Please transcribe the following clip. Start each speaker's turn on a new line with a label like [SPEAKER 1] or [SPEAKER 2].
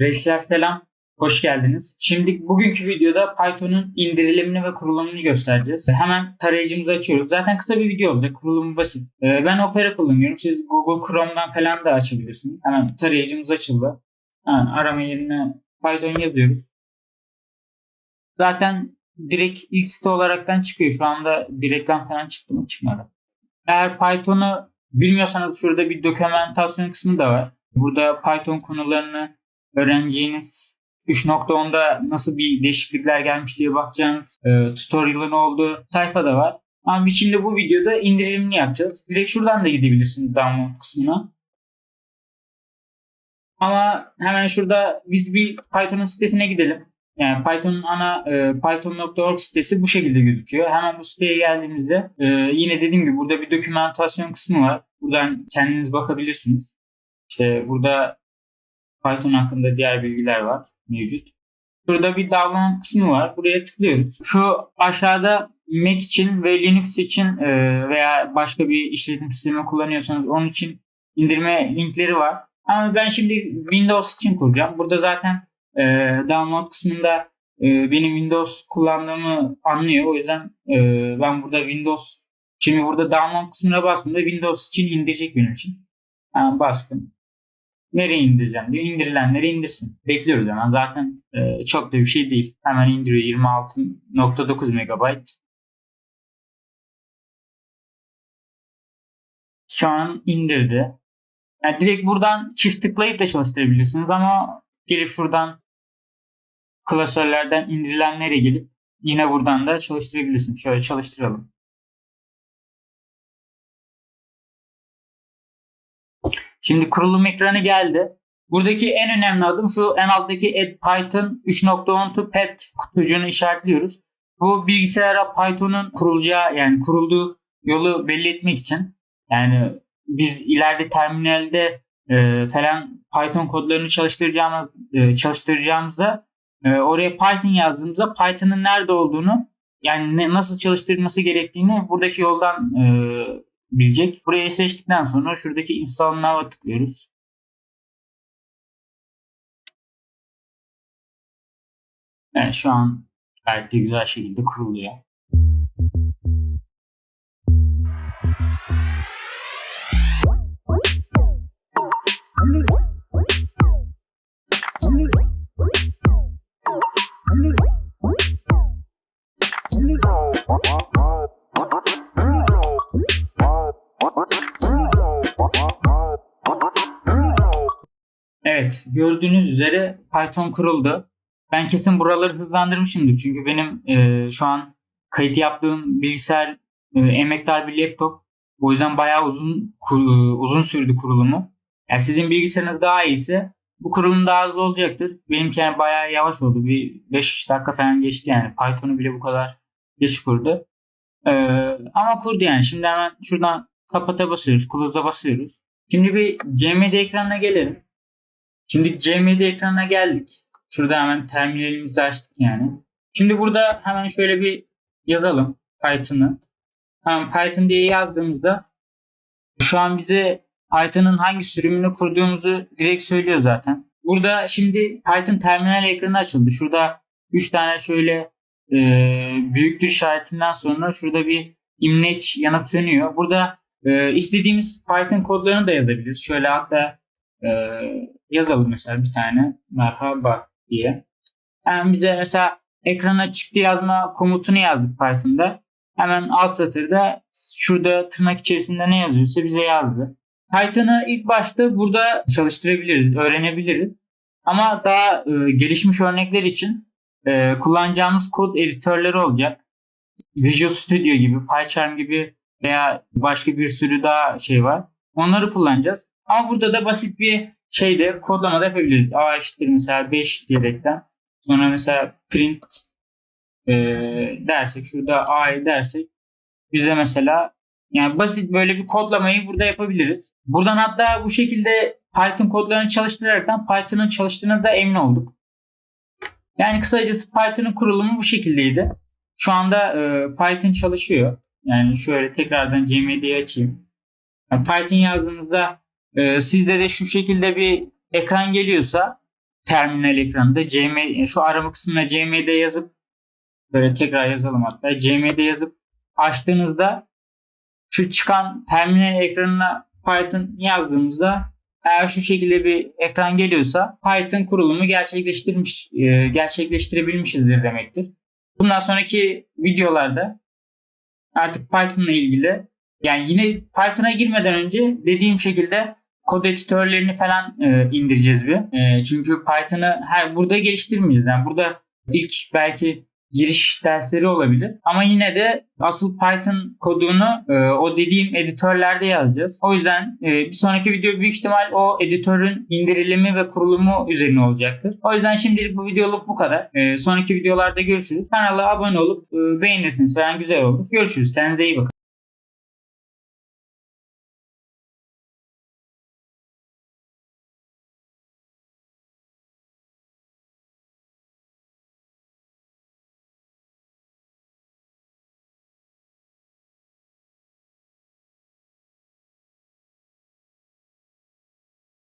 [SPEAKER 1] Reisler selam, hoş geldiniz. Şimdi bugünkü videoda Python'un indirilimini ve kurulumunu göstereceğiz. Hemen tarayıcımızı açıyoruz. Zaten kısa bir video olacak, kurulumu basit. Ee, Ben Opera kullanıyorum. Siz Google Chrome'dan falan da açabilirsiniz. Hemen tarayıcımız açıldı. Hemen arama yerine Python yazıyoruz. Zaten direkt ilk site olaraktan çıkıyor. Şu anda bir reklam falan çıktı mı? Çıkmadı. Eğer Python'u bilmiyorsanız şurada bir dokümentasyon kısmı da var. Burada Python konularını öğreneceğiniz 3.10'da nasıl bir değişiklikler gelmiş diye bakacağınız e, tutorial'ın olduğu sayfa da var. Ama biz şimdi bu videoda indirimini yapacağız. Direkt şuradan da gidebilirsiniz download kısmına. Ama hemen şurada biz bir Python'un sitesine gidelim. Yani Python'un ana e, python.org sitesi bu şekilde gözüküyor. Hemen bu siteye geldiğimizde e, yine dediğim gibi burada bir dokümantasyon kısmı var. Buradan kendiniz bakabilirsiniz. İşte burada Python hakkında diğer bilgiler var mevcut. Burada bir download kısmı var. Buraya tıklıyoruz. Şu aşağıda Mac için ve Linux için e, veya başka bir işletim sistemi kullanıyorsanız onun için indirme linkleri var. Ama ben şimdi Windows için kuracağım. Burada zaten e, download kısmında e, benim Windows kullandığımı anlıyor. O yüzden ben burada Windows şimdi burada download kısmına bastığımda Windows için indirecek benim için. Hemen bastım. Nereye indireceğim diyor. İndirilenleri indirsin. Bekliyoruz hemen. Zaten e, çok da bir şey değil. Hemen indiriyor 26.9 MB. Şu an indirdi. Yani direkt buradan çift tıklayıp da çalıştırabilirsiniz ama gelip şuradan klasörlerden indirilenlere gelip yine buradan da çalıştırabilirsiniz. Şöyle çalıştıralım. Şimdi kurulum ekranı geldi. Buradaki en önemli adım şu en alttaki add python 3.10 to pet kutucuğunu işaretliyoruz. Bu bilgisayara Python'un kurulacağı yani kurulduğu yolu belli etmek için yani biz ileride terminalde e, falan Python kodlarını çalıştıracağımız e, çalıştıracağımızda e, oraya Python yazdığımızda Python'ın nerede olduğunu yani ne, nasıl çalıştırılması gerektiğini buradaki yoldan e, bilecek. Burayı seçtikten sonra şuradaki install now'a tıklıyoruz. Evet şu an gayet güzel şekilde kuruluyor. Evet gördüğünüz üzere Python kuruldu. Ben kesin buraları hızlandırmışımdır. Çünkü benim e, şu an kayıt yaptığım bilgisayar e, emektar bir laptop. O yüzden bayağı uzun kur- uzun sürdü kurulumu. Yani sizin bilgisayarınız daha iyiyse bu kurulum daha hızlı olacaktır. Benimki yani bayağı yavaş oldu. Bir 5 dakika falan geçti yani. Python'u bile bu kadar geç kurdu. Ee, ama kurdu yani. Şimdi hemen şuradan kapata basıyoruz. Close'a basıyoruz. Şimdi bir CMD ekranına gelelim. Şimdi CMD ekranına geldik. Şurada hemen terminalimizi açtık yani. Şimdi burada hemen şöyle bir yazalım Python'ı. Hemen Python diye yazdığımızda şu an bize Python'ın hangi sürümünü kurduğumuzu direkt söylüyor zaten. Burada şimdi Python terminal ekranı açıldı. Şurada 3 tane şöyle e, büyüktür işaretinden sonra şurada bir imleç yanıp sönüyor. Burada e, istediğimiz Python kodlarını da yazabiliriz. Şöyle hatta e, yazalım mesela bir tane merhaba diye. Yani bize mesela ekrana çıktı yazma komutunu yazdık Python'da. Hemen alt satırda şurada tırnak içerisinde ne yazıyorsa bize yazdı. Python'ı ilk başta burada çalıştırabiliriz, öğrenebiliriz. Ama daha e, gelişmiş örnekler için e, kullanacağımız kod editörleri olacak. Visual Studio gibi, PyCharm gibi veya başka bir sürü daha şey var. Onları kullanacağız. Ama burada da basit bir şeyde kodlama da yapabiliriz. A eşittir mesela 5 diyerekten. Sonra mesela print e, dersek şurada A'yı dersek bize mesela yani basit böyle bir kodlamayı burada yapabiliriz. Buradan hatta bu şekilde Python kodlarını çalıştıraraktan Python'ın çalıştığına da emin olduk. Yani kısacası Python'ın kurulumu bu şekildeydi. Şu anda e, Python çalışıyor. Yani şöyle tekrardan CMD'yi açayım. Python yazdığınızda e, sizde de şu şekilde bir ekran geliyorsa terminal ekranında CM şu arama kısmına CMD yazıp böyle tekrar yazalım hatta CMD yazıp açtığınızda şu çıkan terminal ekranına Python yazdığımızda eğer şu şekilde bir ekran geliyorsa Python kurulumu gerçekleştirmiş e, gerçekleştirebilmişizdir demektir. Bundan sonraki videolarda artık Python'la ilgili yani yine Python'a girmeden önce dediğim şekilde kod editörlerini falan e, indireceğiz bir. E, çünkü Python'ı her burada geliştirmeyeceğiz. Yani burada ilk belki giriş dersleri olabilir. Ama yine de asıl Python kodunu e, o dediğim editörlerde yazacağız. O yüzden e, bir sonraki video büyük ihtimal o editörün indirilimi ve kurulumu üzerine olacaktır. O yüzden şimdilik bu videoluk bu kadar. E, sonraki videolarda görüşürüz. Kanala abone olup e, beğenirsiniz falan güzel olur. Görüşürüz. Kendinize iyi bakın.